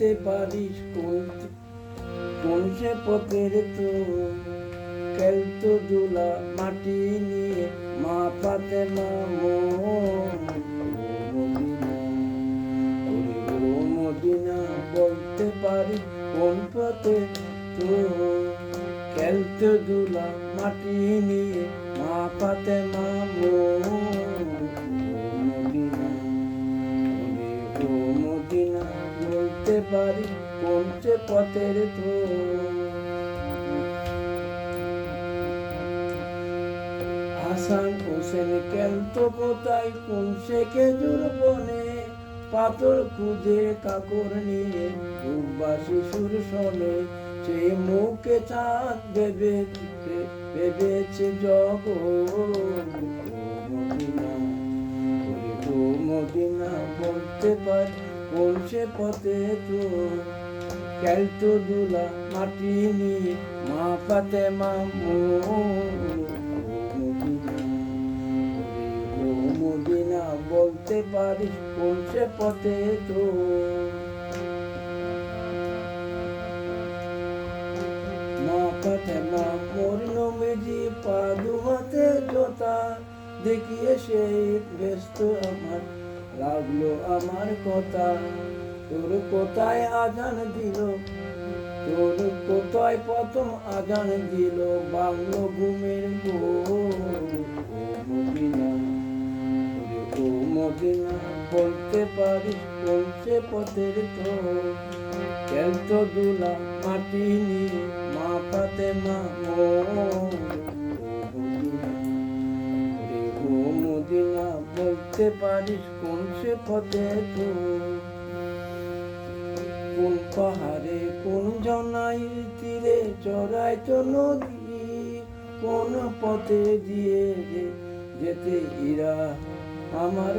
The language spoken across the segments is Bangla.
বলতে পারিস কোন কোন সে পথের তো খেলতো দুলা মাটি নিয়ে মা পাতে মদিনা বলতে পারি কোন পথে তো খেলতো দুলা মাটি নিয়ে মা পাতে মা বলতে পারি কোন পথের তো হাসান হোসেন খেলতো কোথায় কোন সে খেজুর বনে? পাথর খুঁজে কাকর নিয়ে ডুববা শিশুর শোনে। সে মুখে চাঁদ ভেবে, ভেবেছে জগ মদিনা, বলতে পারি কোন পথে তো খেলতো দুলা মাটি নিয়ে, মা পাতে মা মদিনা বলতে পারিস কোন পথে তো। মা পাতে মা মোর নমেজি পা দুহাতে জোতা দেখিয়ে সে ব্যস্ত আমার লাগল আমার কথা। তোর কোথায় আজান দিল? তোর কোথায় প্রথম আজান দিল? বাংলো ঘুমের মদিনা ও মদিনা, বলতে পারিস সে পথের তো দুলা মাটি নিয়ে মা পাতে মা বলতে পারিস কোন সে পথে তো কোন পাহাড়ে, কোন জনাই তীরে চড়াই তো নদী, কোন পথে দিয়ে যেতে ইরা আমার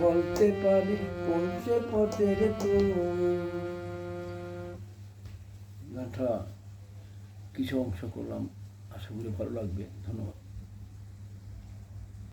বলতে পারি কোন সে পথের তো গানটা কিছু অংশ করলাম। আশা করি ভালো লাগবে। ধন্যবাদ।